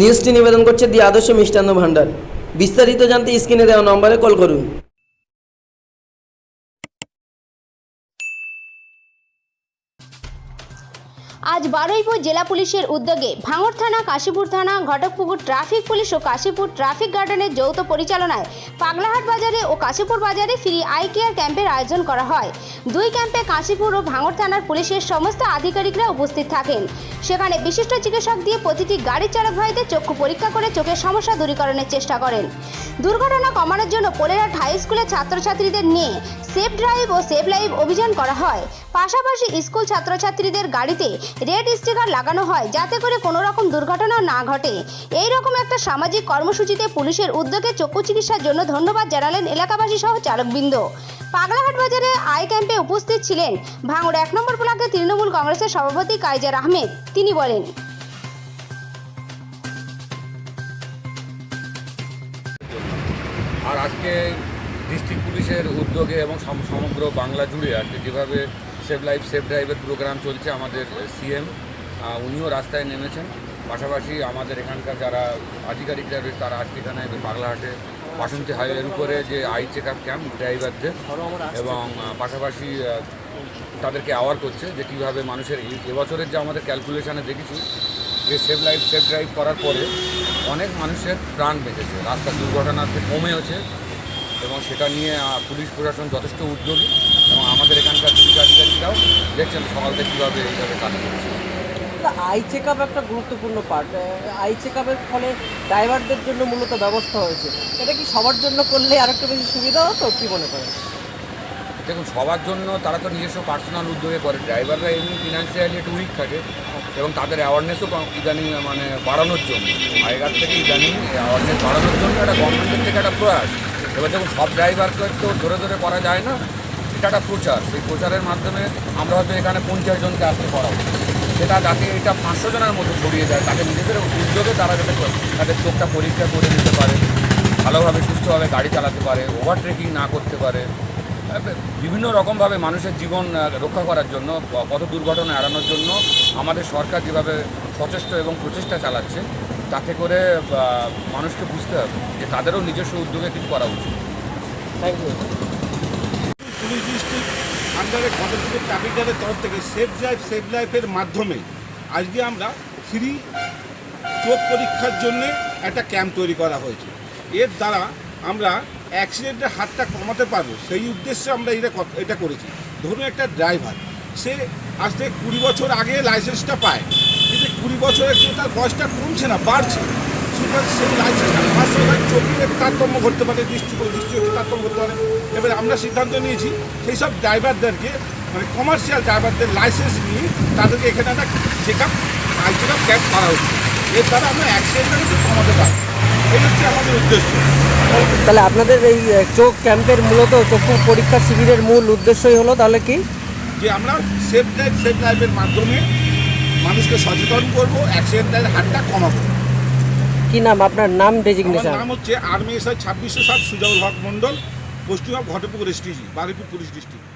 নিউজটি নিবেদন করছে দি আদর্শ মিষ্টান্ন ভাণ্ডার। বিস্তারিত জানতে স্ক্রিনে দেওয়া নম্বরে কল করুন। আজ বারুইপুর জেলা পুলিশের উদ্যোগে ভাঙর থানা, কাশীপুর থানা, ঘটকপুকুর ট্রাফিক পুলিশ ও কাশীপুর ট্রাফিক গার্ডেনের যৌথ পরিচালনায় পাগলাহাট বাজারে ও কাশীপুর বাজারে ফ্রি আই কেয়ার ক্যাম্পের আয়োজন করা হয়। দুই ক্যাম্পে কাশীপুর ও ভাঙর থানার পুলিশের সমস্ত আধিকারিকরা উপস্থিত থাকেন। সেখানে বিশিষ্ট চিকিৎসক দিয়ে প্রতিটি গাড়ি চালক ভাইদের চক্ষু পরীক্ষা করে চোখের সমস্যা দূরীকরণের চেষ্টা করেন। দুর্ঘটনা কমানোর জন্য পোলেরহাট হাই স্কুলের ছাত্রছাত্রীদের নিয়ে সেফ ড্রাইভ ও সেফ লাইভ অভিযান করা হয়। পাশাপাশি স্কুল ছাত্রছাত্রীদের গাড়িতে রেড স্টিকার লাগানো হয় যাতে করে কোনো রকম দুর্ঘটনা না ঘটে। এই রকম একটা সামাজিক কর্মসূচিতে পুলিশের উদ্যোগে চক্ষু চিকিৎসার জন্য ধন্যবাদ জানালেন এলাকাবাসী সহ চালকবৃন্দ। পাগলাহাট বাজারে আই ক্যাম্পে উপস্থিত ছিলেন ভাঙড় এক নম্বর ব্লকে তৃণমূল কংগ্রেসের সভাপতি কাইজার আহমেদ। তিনি বলেন, আর আজকে ডিস্ট্রিক্ট পুলিশের উদ্যোগে এবং সমগ্র বাংলা জুড়ে আজকে যেভাবে সেভ লাইফ সেভ ড্রাইভের প্রোগ্রাম চলছে আমাদের সিএম উনিও রাস্তায় নেমেছেন। পাশাপাশি আমাদের এখানকার যারা আধিকারিকরা রয়েছে, তারা আজকে এখানে বাগলাহাটে, বাসন্তী হাইওয়ের উপরে যে আই চেক আপ ক্যাম্প ড্রাইভারদের এবং পাশাপাশি তাদেরকে অ্যাওয়ার করছে যে কীভাবে মানুষের এবছরের যে আমাদের ক্যালকুলেশানে দেখেছি, যে সেভ লাইফ সেভ ড্রাইভ করার পরে অনেক মানুষের প্রাণ বেঁচেছে। রাস্তা দুর্ঘটনাতে কমেওছে। এবং সেটা নিয়ে পুলিশ প্রশাসন যথেষ্ট উদ্যোগী এবং আমাদের এখানকার পুলিশ আধিকারিকরাও দেখছেন সকাল থেকে কীভাবে এইভাবে কাজ করছে। আই চেক আপ একটা গুরুত্বপূর্ণ পার্ট আই চেক আপের ফলে ড্রাইভারদের জন্য মূলত ব্যবস্থা হয়েছে। এটা কি সবার জন্য করলে আর একটু বেশি সুবিধা হতো কি মনে করেন? দেখুন সবার জন্য তারা তো নিজস্ব পার্সোনাল উদ্যোগে করে ড্রাইভাররা এমনি ফিনান্সিয়ালি একটু উইক থাকে এবং তাদের অ্যাওয়ারনেসও ইদানিং মানে বাড়ানোর জন্য। আগেকার থেকে ইদানিং অ্যাওয়ারনেস বাড়ানোর জন্য একটা গভর্নমেন্টের থেকে একটা প্রয়াস। এবার দেখুন, সব ড্রাইভারকে তো ধরে ধরে করা যায় না? এটা একটা প্রচার। সেই প্রচারের মাধ্যমে আমরা হয়তো এখানে পঞ্চাশ জনকে আসতে করাবো সেটা যাতে এটা পাঁচশো জনের মধ্যে ছড়িয়ে যায় তাদের নিজেদের উদ্যোগে তারা যাতে তাদের চোখটা পরীক্ষা করে নিতে পারে, ভালোভাবে, সুস্থভাবে গাড়ি চালাতে পারে ওভার ট্রেকিং না করতে পারে। বিভিন্ন রকমভাবে মানুষের জীবন রক্ষা করার জন্য পথ দুর্ঘটনা এড়ানোর জন্য আমাদের সরকার যেভাবে সচেষ্ট এবং প্রচেষ্টা চালাচ্ছে তাতে করে মানুষকে বুঝতে হবে যে তাদেরও নিজস্ব উদ্যোগে কিছু করা উচিত। থ্যাংক ইউ পুলিশ ডিস্ট্রিক্ট আন্ডারে ঘটকপুকুর ট্রাফিক গার্ডের তরফ থেকে সেফ ড্রাইভ সেভ লাইফের মাধ্যমে আজকে আমরা ফ্রি চোখ পরীক্ষার জন্য একটা ক্যাম্প তৈরি করা হয়েছে। এর দ্বারা আমরা অ্যাক্সিডেন্টের হারটা কমাতে পারব সেই উদ্দেশ্যে আমরা এটা এটা করেছি। ধরুন একটা ড্রাইভার সে আজ থেকে কুড়ি বছর আগে লাইসেন্সটা পায়। কুড়ি বছরে কিন্তু তার বয়সটা কমছে না বাড়ছে। সুতরাং সেই লাইসেন্সটা সময় চোখের তারতম্য ঘটতে পারে দৃষ্টি দৃষ্টির তারতম্য ঘটতে পারে। এবারে আমরা সিদ্ধান্ত নিয়েছি সেই সব ড্রাইভারদেরকে মানে কমার্শিয়াল ড্রাইভারদের লাইসেন্স নিয়ে তাদেরকে এখানে একটা check up eye check up camp করা হচ্ছে। এর দ্বারা আমরা অ্যাক্সিডেন্টটা কিন্তু কমাতে পারি এই হচ্ছে আমাদের উদ্দেশ্য। তাহলে আপনাদের এই চোখ ক্যাম্পের মূলত চক্ষু পরীক্ষা শিবিরের মূল উদ্দেশ্যই হলো তাহলে কি? যে আমরা সেফ ড্রাইভ সেফ ড্রাইভের মাধ্যমে মানুষকে সচেতন করব অ্যাক্সিডেন্টের হারটা কমাবো। কি নাম? আপনার নাম ডেজিগনেশন নাম হচ্ছে আর্মি এসআই ছাব্বিশশো সাত Sujaul Haque Mondal Paschimbanga Ghatpukur STG Baruipur police district